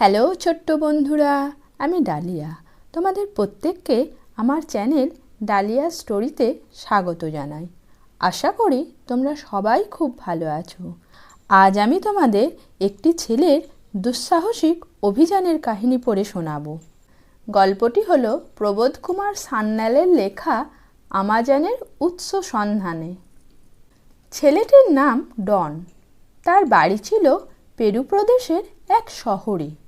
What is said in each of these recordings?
Hello ছোট্ট বন্ধুরা, আমি ডালিয়া। তোমাদের প্রত্যেককে আমার চ্যানেল ডালিয়া স্টোরিতে স্বাগত জানাই। আশা করি তোমরা সবাই খুব ভালো আছো। আজ আমি তোমাদের একটি ছেলের দুঃসাহসিক অভিযানের কাহিনী পড়ে শোনাবো। গল্পটি হলো প্রবোধ কুমার সান্যালের লেখা আমাজানের উৎস সন্ধানে। ছেলেটির নাম ডন। তার বাড়ি ছিল পেরু প্রদেশের এক শহরে।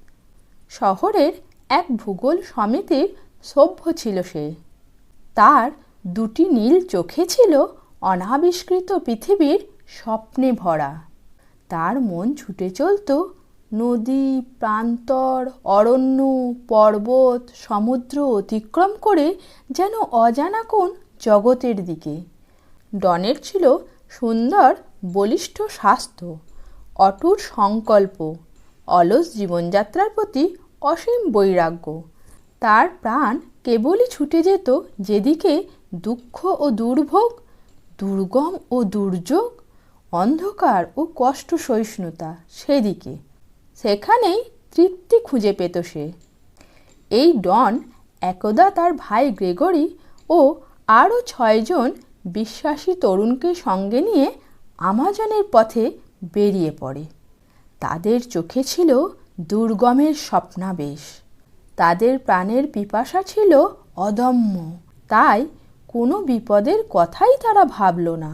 শহরের এক ভূগোল সমিতির সভ্য ছিল সে। তার দুটি নীল চোখে ছিল অনাবিষ্কৃত পৃথিবীর স্বপ্নে ভরা। তার মন ছুটে চলত নদী, প্রান্তর, অরণ্য, পর্বত, সমুদ্র অতিক্রম করে যেন অজানা কোন জগতের দিকে। ডনের ছিল সুন্দর, বলিষ্ঠ স্বাস্থ্য, অটুট সংকল্প অলস জীবনযাত্রার প্রতি অসীম বৈরাগ্য। তার প্রাণ কেবলই ছুটে যেত যেদিকে দুঃখ ও দুর্ভোগ, দুর্গম ও দুর্যোগ, অন্ধকার ও কষ্ট সহিষ্ণুতা সেদিকে। সেখানেই তৃপ্তি খুঁজে পেত সে। এই ডন একদা তার ভাই গ্রেগরি ও আরও ছয়জন বিশ্বাসী তরুণকে সঙ্গে নিয়ে আমাজনের পথে বেরিয়ে পড়ে। তাদের চোখে ছিল দুর্গমের স্বপ্নাবেশ। তাদের প্রাণের পিপাসা ছিল অদম্য। তাই কোনো বিপদের কথাই তারা ভাবল না।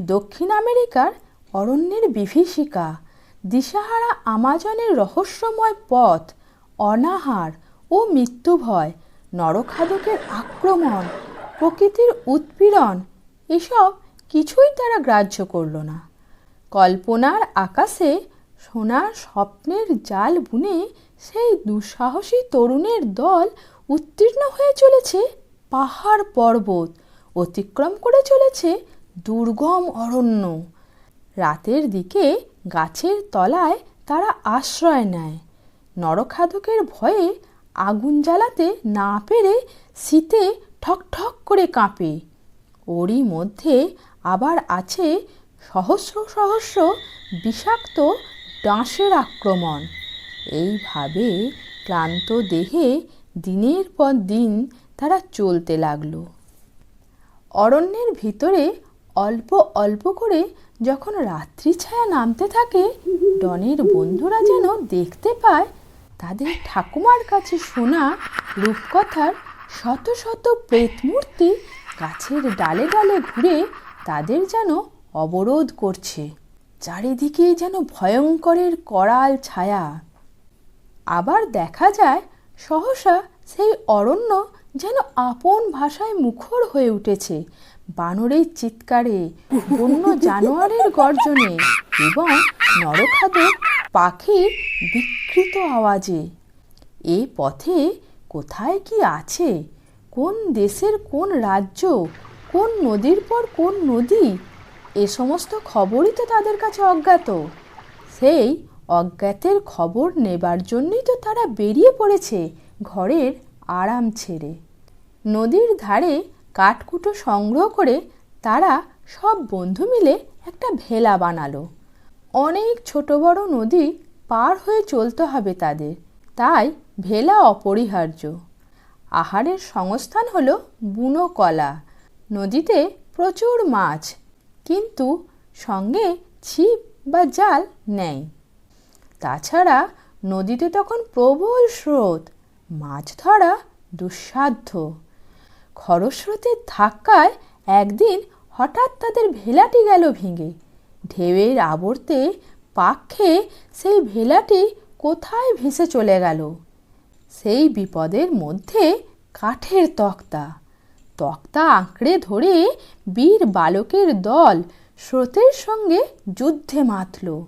দক্ষিণ আমেরিকার অরণ্যের বিভীষিকা, দিশাহারা আমাজনের রহস্যময় পথ, অনাহার ও মৃত্যুভয়, নরখাদকের আক্রমণ, প্রকৃতির উৎপীড়ন, এসব কিছুই তারা গ্রাহ্য করল না। কল্পনার আকাশে সোনার স্বপ্নের জাল বুনে সেই দুঃসাহসী তরুণের দল উত্তীর্ণ হয়ে চলেছে পাহাড় পর্বত, অতিক্রম করে চলেছে দুর্গম অরণ্য। রাতের দিকে গাছের তলায় তারা আশ্রয় নেয়। নরখাদকের ভয়ে আগুন জ্বালাতে না পেরে শীতে ঠক ঠক করে কাঁপে। ওরই মধ্যে আবার আছে সহস্র সহস্র বিষাক্ত ডাঁশের আক্রমণ। এইভাবে ক্লান্ত দেহে দিনের পর দিন তারা চলতে লাগল। অরণ্যের ভিতরে অল্প অল্প করে যখন রাত্রি ছায়া নামতে থাকে, ডনের বন্ধুরা যেন দেখতে পায়, তাদের ঠাকুমার কাছে শোনা রূপকথার শত শত প্রেতমূর্তি গাছের ডালে ডালে ঘুরে তাদের যেন অবরোধ করছে। চারিদিকে যেন ভয়ঙ্করের করাল ছায়া। আবার দেখা যায়, সহসা সেই অরণ্য যেন আপন ভাষায় মুখর হয়ে উঠেছে, বানরের চিৎকারে, বন্য জানোয়ারের গর্জনে এবং নরখাদক পাখির বিকৃত আওয়াজে। এ পথে কোথায় কি আছে? কোন দেশের কোন রাজ্য? কোন নদীর পর কোন নদী? এ সমস্ত খবরই তো তাদের কাছে অজ্ঞাত। সেই অজ্ঞাতের খবর নেবার জন্যই তো তারা বেরিয়ে পড়েছে ঘরের আরাম ছেড়ে। নদীর ধারে কাঠকুটো সংগ্রহ করে তারা সব বন্ধু মিলে একটা ভেলা বানালো। অনেক ছোট বড় নদী পার হয়ে চলতে হবে তাদের, তাই ভেলা অপরিহার্য। আহারের সংস্থান হলো বুনো কলা। নদীতে প্রচুর মাছ কিন্তু সঙ্গে ছিপ বা জাল নেয় তাছাড়া নদীতে তখন প্রবল স্রোত, মাছ ধরা দুঃসাধ্য। খরস্রোতের ধাক্কায় একদিন হঠাৎ তাদের ভেলাটি গেল ভেঙে। ঢেউয়ের আবর্তে পাক খেয়ে সেই ভেলাটি কোথায় ভেসে চলে গেল? সেই বিপদের মধ্যে কাঠের তক্তা। তক্তা আঁকড়ে ধরে বীর বালকের দল স্রোতের সঙ্গে যুদ্ধে মাতল।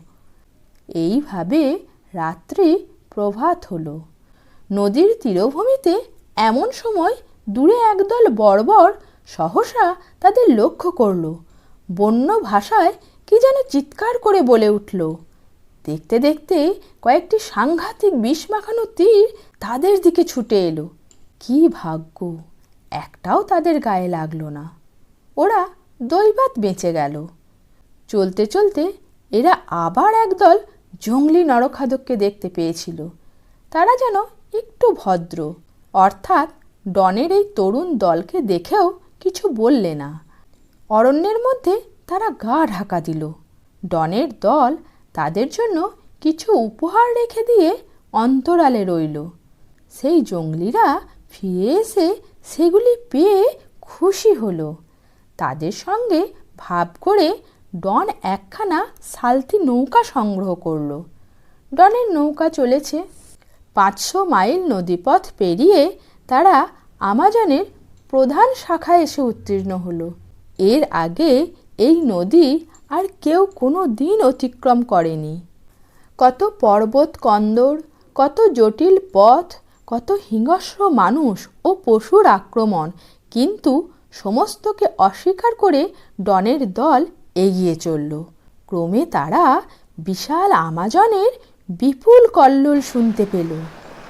এইভাবে রাত্রি প্রভাত হলো। নদীর তীরভূমিতে এমন সময় দূরে একদল বর্বর সহসা তাদের লক্ষ্য করল। বন্য ভাষায় কি যেন চিৎকার করে বলে উঠল। দেখতে দেখতে কয়েকটি সাংঘাতিক বিষ মাখানো তীর তাদের দিকে ছুটে এলো। কি ভাগ্য! একটাও তাদের গায়ে লাগল না। ওরা দৈবাত বেঁচে গেল। চলতে চলতে এরা আবার একদল জঙ্গলি নরখাদককে দেখতে পেয়েছিল। তারা যেন একটু ভদ্র। অর্থাৎ ডনের এই তরুণ দলকে দেখেও কিছু বললে না। অরণ্যের মধ্যে তারা গা ঢাকা দিল। ডনের দল তাদের জন্য কিছু উপহার রেখে দিয়ে অন্তরালে রইল। সেই জঙ্গলিরা ফিরে এসে সেগুলি পেয়ে খুশি হলো। তাদের সঙ্গে ভাব করে ডন একখানা সালতি নৌকা সংগ্রহ করল। ডনের নৌকা চলেছে। পাঁচশো মাইল নদীপথ পেরিয়ে তারা আমাজনের প্রধান শাখায় এসে উত্তীর্ণ হলো। এর আগে এই নদী আর কেউ কোনো দিন অতিক্রম করেনি। কত পর্বত কন্দর কত জটিল পথ কত হিংস্র মানুষ ও পশুর আক্রমণ। কিন্তু সমস্তকে অস্বীকার করে ডনের দল এগিয়ে চলল। ক্রমে তারা বিশাল আমাজনের বিপুল কল্লোল শুনতে পেল।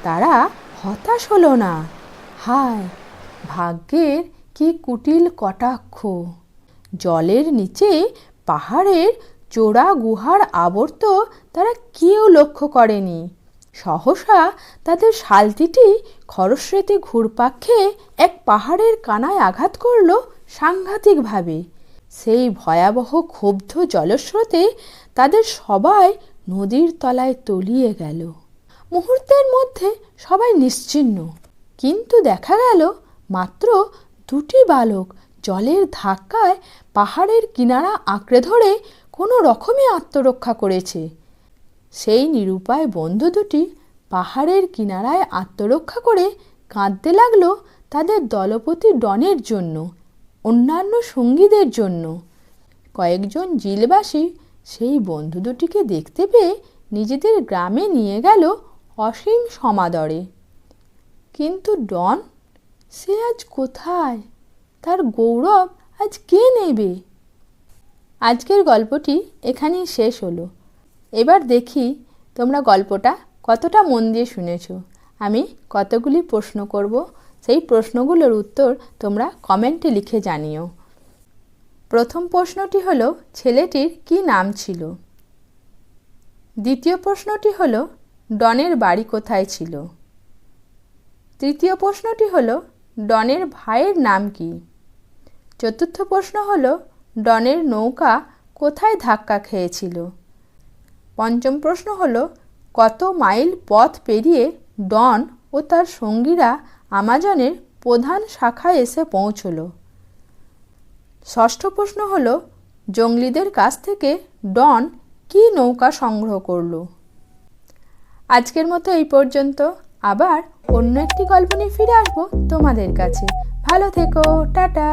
তারা হতাশ হলো না। হায়, ভাগ্যের কি কুটিল কটাক্ষ। জলের নিচে পাহাড়ের চোরা গুহার আবর্ত তারা কেউ লক্ষ্য করেনি। সহসা তাদের শালতিটি খরস্রোতে ঘুরপাক খেয়ে এক পাহাড়ের কানায় আঘাত করল সাংঘাতিকভাবে। সেই ভয়াবহ ক্ষুব্ধ জলস্রোতে তাদের সবাই নদীর তলায় তলিয়ে গেল। মুহূর্তের মধ্যে সবাই নিশ্চিহ্ন, কিন্তু দেখা গেল মাত্র দুটি বালক জলের ধাক্কায় পাহাড়ের কিনারা আঁকড়ে ধরে কোনো রকমে আত্মরক্ষা করেছে। সেই নিরুপায় বন্ধু দুটি পাহাড়ের কিনারায় আত্মরক্ষা করে কাঁদতে লাগল তাদের দলপতি ডনের জন্য, অন্যান্য সঙ্গীদের জন্য। কয়েকজন জিলবাসী সেই বন্ধু দুটিকে দেখতে পেয়ে নিজেদের গ্রামে নিয়ে গেল অসীম সমাদরে। কিন্তু ডন, সে আজ কোথায়? তার গৌরব আজ কে নেবে? আজকের গল্পটি এখানেই শেষ হলো। এবার দেখি তোমরা গল্পটা কতটা মন দিয়ে শুনেছ। আমি কতগুলি প্রশ্ন করব, সেই প্রশ্নগুলোর উত্তর তোমরা কমেন্টে লিখে জানিও। প্রথম প্রশ্নটি হলো, ছেলেটির কি নাম ছিল? দ্বিতীয় প্রশ্নটি হলো, ডনের বাড়ি কোথায় ছিল? তৃতীয় প্রশ্নটি হলো, ডনের ভাইয়ের নাম কি? চতুর্থ প্রশ্ন হলো, ডনের নৌকা কোথায় ধাক্কা খেয়েছিল? পঞ্চম প্রশ্ন হল, কত মাইল পথ পেরিয়ে ডন ও তার সঙ্গীরা আমাজনের প্রধান শাখায় এসে পৌঁছল? ষষ্ঠ প্রশ্ন হলো, জঙ্গলিদের কাছ থেকে ডন কি নৌকা সংগ্রহ করল? আজকের মতো এই পর্যন্ত। আবার অন্য একটি গল্প নিয়ে ফিরে আসব তোমাদের কাছে। ভালো থেকো, টাটা!